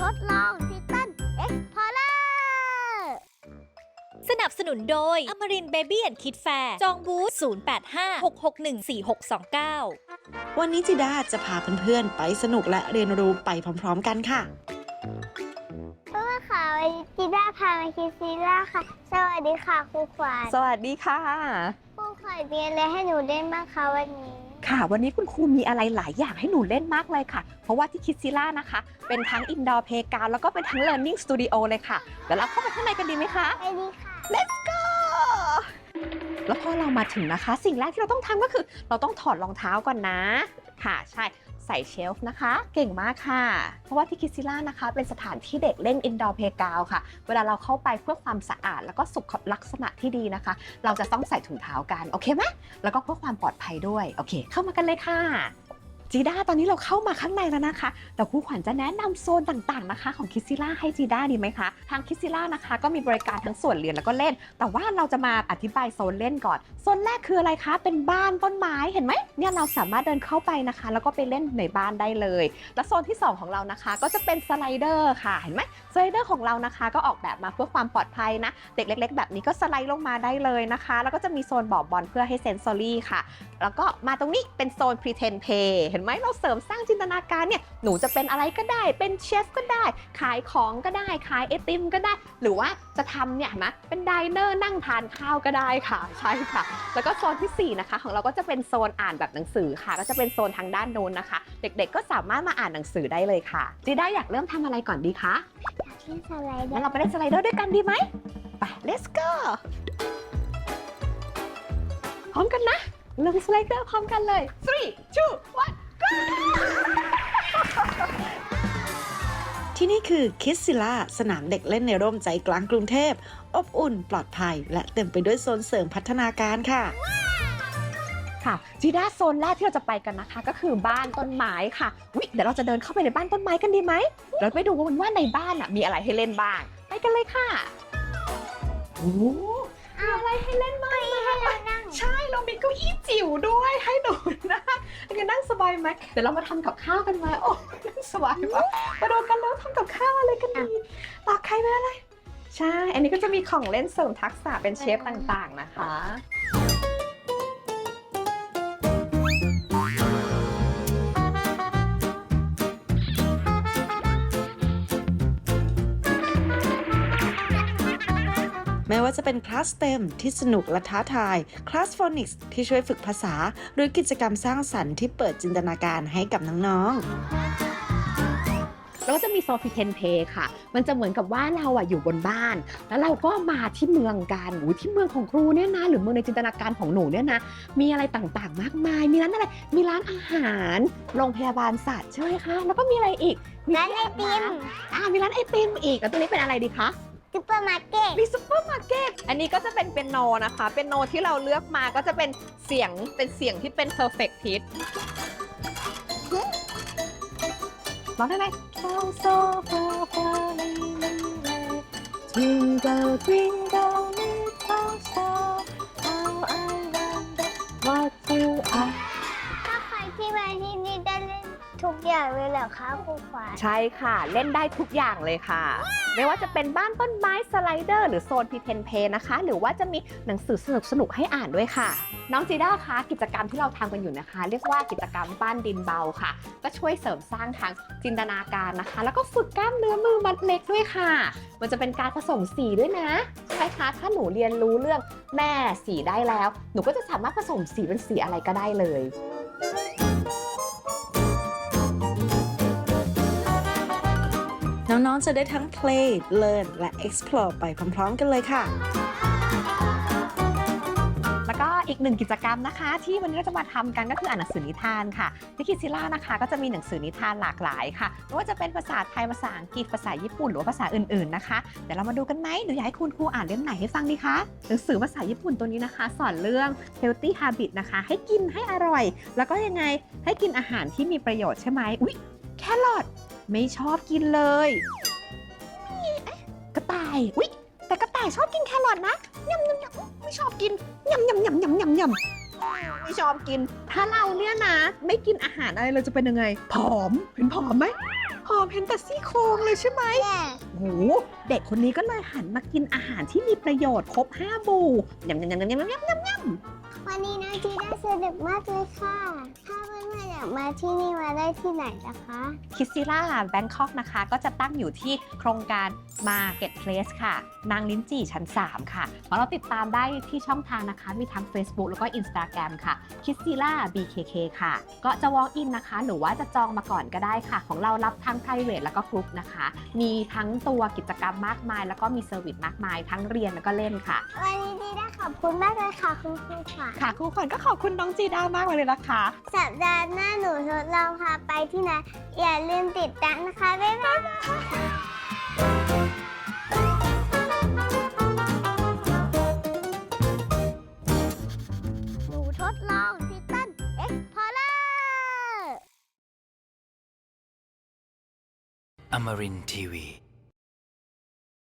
ทดลองทิตันเอ็กพอร์เลอร์สนับสนุนโดยอมรินเบบี้แอนคิดแฟร์จองบูธ0856614629 วันนี้จิดาจะพาเพื่อนๆ ไปสนุกและเรียนรู้ไปพร้อมๆกันค่ะเพื่อนค่ะวันนี้จีด้าพามาคิดซีล่าค่ะ สวัสดีค่ะครูขวัญสวัสดีค่ะครูขวัญมีอะไรให้หนูเล่นบ้างคะวันนี้ ค่ะ วันนี้คุณครูมีอะไรหลายอย่างให้หนูเล่นมากเลยค่ะ เพราะว่าที่คิดซิล่านะคะ เป็นทั้งอินดอร์เพกาแล้วก็เป็นทั้ง Learning Studio เลยค่ะ เดี๋ยวเราเข้าไปข้างในกันดีไหมคะ ไปดีค่ะ Let's go แล้วพอเรามาถึงนะคะ สิ่งแรกที่เราต้องทำก็คือ เราต้องถอดรองเท้าก่อนนะ ค่ะ ใช่ ใส่เชลฟ์นะคะ เก่งมากค่ะ เพราะว่าที่คิซิล่านะคะ เป็นสถานที่เด็กเล่นอินดอร์เพกาวค่ะ เวลาเราเข้าไปเพื่อความสะอาด แล้วก็สุขลักษณะที่ดีนะคะ เราจะต้องใส่ถุงเท้ากัน โอเคไหมแล้วก็เพื่อความปลอดภัยด้วย โอเค เข้ามากันเลยค่ะ จีด้าตอนนี้เราเข้ามาข้างในแล้วนะคะ แต่ครูขวัญจะแนะนำโซนต่างๆนะคะ ของคิดซิล่าให้จีด้าดีไหมคะ ทางคิดซิล่านะคะ ก็มีบริการทั้งส่วนเรียนแล้วก็เล่น แต่ว่าเราจะมาอธิบายโซนเล่นก่อน โซนแรกคืออะไรคะ เป็นบ้านต้นไม้เห็นไหมเนี่ยเราสามารถเดินเข้าไปนะคะ แล้วก็ไปเล่นในบ้านได้เลย และโซนที่ 2 ของเรานะคะ ก็จะเป็นสไลเดอร์ค่ะเห็นไหมสไลเดอร์ของเรานะคะก็ออกแบบมาเพื่อความปลอดภัยนะเด็กเล็ก ๆ แบบนี้ก็สไลด์ลงมาได้เลยนะคะ แล้วก็จะมีโซนบ่อบอลเพื่อให้เซนซอรี่ค่ะ แล้วก็มาตรงนี้เป็นโซน pretend play เห็นไหมเราเสริมสร้างจินตนาการเนี่ยหนูจะเป็นอะไรก็ได้ เป็นเชฟก็ได้ ขายของก็ได้ ขายไอติมก็ได้ หรือว่าจะทำเนี่ยเห็นไหมเป็นไดเนอร์นั่งทานข้าวก็ได้ค่ะใช่ค่ะ แล้วก็โซนทีสี่4 นะคะ ของเราก็จะเป็นโซนอ่านแบบหนังสือค่ะ ก็จะเป็นโซนทางด้านโน้นนะคะ เด็กๆ ก็สามารถมาอ่านหนังสือได้เลยค่ะจีด้าอยากเริ่มทำอะไรก่อนดีคะอยากเล่นสไลเดองั้นร์เราไปเล่นสไลเดอร์ด้วยกันดีไหมไป let's go พร้อมกันนะลงสไลเดอร์พร้อมกันเลย three two one ที่นี่คือคิดซิล่าสนามเด็กเล่นในร่มใจกลางกรุงเทพ อบอุ่นปลอดภัย และเต็มไปด้วยโซนเสริมพัฒนาการค่ะค่ะจีด้าโซนแรกที่เราจะไปกันนะคะ ก็คือบ้านต้นไม้ค่ะวิเดี๋ยวเราจะเดินเข้าไปในบ้านต้นไม้กันดีไหมเราไปดูกันว่าในบ้านอะมีอะไรให้เล่นบ้าง ไปกันเลยค่ะโอ้มีอะไรให้เล่นบ้างให้เรานั่ง ใช่เรามีเก้าอี้จิ๋วด้วยให้หนูนะกันนั่งสบายไหมเดี๋ยวเรามาทำกับข้าวกันไหมโอ้นั่งสบายมากมาดูกันแล้วทำกับข้าวอะไรกันดีตอกไข่ไหมอะไร ใช่ อันนี้ก็จะมีของเล่นเสริมทักษะเป็นเชฟต่างๆนะคะ แม้ว่าจะเป็นคลาสเต็มที่สนุกและท้าทาย คลาสฟอนิกส์ที่ช่วยฝึกภาษา หรือกิจกรรมสร้างสรรค์ที่เปิดจินตนาการให้กับน้องๆแล้วก็จะมีโซฟิเทนเพค่ะ มันจะเหมือนกับว่าเราอะอยู่บนบ้าน แล้วเราก็มาที่เมืองกันอู้ที่เมืองของครูเนี่ยนะ หรือเมืองในจินตนาการของหนูเนี่ยนะ มีอะไรต่างๆ มากมาย มีร้านอะไร มีร้านอาหาร โรงพยาบาลสัตว์ใช่ไหมคะ แล้วก็มีอะไรอีกร้านไอติม อ่า มีร้านไอติมอีก แล้วตัวนี้เป็นอะไรดีคะ ซุปเปอร์มาร์เก็ตมีซุปเปอร์มาร์เก็ตอันนี้ก็จะเป็นเปียโนนะคะ เป็นโนที่เราเลือกมาก็จะเป็นเสียงเป็นเสียงที่เป็น perfect pitch ร้องได้ไหม So so far far Twinkle twinkle รอคะครูขวัญใช่ค่ะ เล่นได้ทุกอย่างเลยค่ะ ไม่ว่าจะเป็นบ้านต้นไม้สไลเดอร์หรือโซนพีเทนเพนะคะ หรือว่าจะมีหนังสือสนุกๆให้อ่านด้วยค่ะ น้องจีด้าคะกิจกรรมที่เราทำกันอยู่นะคะ เรียกว่ากิจกรรมบ้านดินเบาค่ะ ก็ช่วยเสริมสร้างทางจินตนาการนะคะ แล้วก็ฝึกกล้ามเนื้อมือมัดเล็กด้วยค่ะ มันจะเป็นการผสมสีด้วยนะใช่ไหมคะถ้าหนูเรียนรู้เรื่องแม่สีได้แล้ว หนูก็จะสามารถผสมสีเป็นสีอะไรก็ได้เลย น้องๆ จะได้ทั้ง play learn และ explore ไปพร้อม ๆ กันเลยค่ะ แล้วก็อีกหนึ่งกิจกรรมนะคะ ที่วันนี้เราจะมาทำกันก็คืออ่านหนังสือนิทานค่ะที่คิดซิล่านะคะ ก็จะมีหนังสือนิทานหลากหลายค่ะไม่ว่าจะเป็นภาษาไทยภาษาอังกฤษภาษาญี่ปุ่นหรือว่าภาษาอื่นๆนะคะเดี๋ยวเรามาดูกันไหมหนูอยากให้คุณครูอ่านเล่มไหนให้ฟังดีคะหนังสือภาษาญี่ปุ่นตัวนี้นะคะ สอนเรื่อง healthy habit นะคะ ให้กินให้อร่อย แล้วก็ยังไงให้กินอาหารที่มีประโยชน์ใช่ไหมอุ๊ย แครอทไม่ชอบกินเลยกระต่ายอุ๊ยแต่กระต่ายชอบกินแครอทนะยำยำยำไม่ชอบกินยำยำยำยำยำยำไม่ชอบกิน ถ้าเราเนี่ยนะ ไม่กินอาหารอะไรเราจะเป็นยังไง ผอมเห็นผอมไหมผอมเห็นแต่ซี่โครงเลยใช่ไหมโอ้โหเด็กคนนี้ก็เลยหันมากินอาหารที่มีประโยชน์ครบห้าบูยำยำยำยำยำยำยำวันนี้นะองจีได้สนุกมากเลยค่ะ ถ้าเพื่อนๆอยากมาที่นี่มาได้ที่ไหนนะคะคิสซิล่าแบงคอกนะคะ ก็จะตั้งอยู่ที่โครงการ Market Place ค่ะ นางลิ้นจี่ชั้น 3 ค่ะเพราะเราติดตามได้ที่ช่องทางนะคะ มีทั้ง Facebook แล้วก็ Instagram ค่ะ k i s s i l a BKK ค่ะ ก็จะ walk in นะคะ หรือว่าจะจองมาก่อนก็ได้ค่ะ ของเรารับทั้ง private แล้วก็ group นะคะ มีทั้งตัวกิจกรรมมากมาย แล้วก็มีเซอร์วิสมากมาย ทั้งเรียนแล้วก็เล่นค่ะ วันนี้จีน่าขอบคุณมากเลยค่ะคุณครูค่ะค่ะครูขวัญก็ขอบคุณน้องจีด้ามากเลยนะคะ สัปดาห์หน้าหนูทดลองพาไปที่ไหนอย่าลืมติดตามนะคะ บ๊ายบายหนูทดลองทิตันเอ็กพอร์เลอร์ Amarin Tiwi.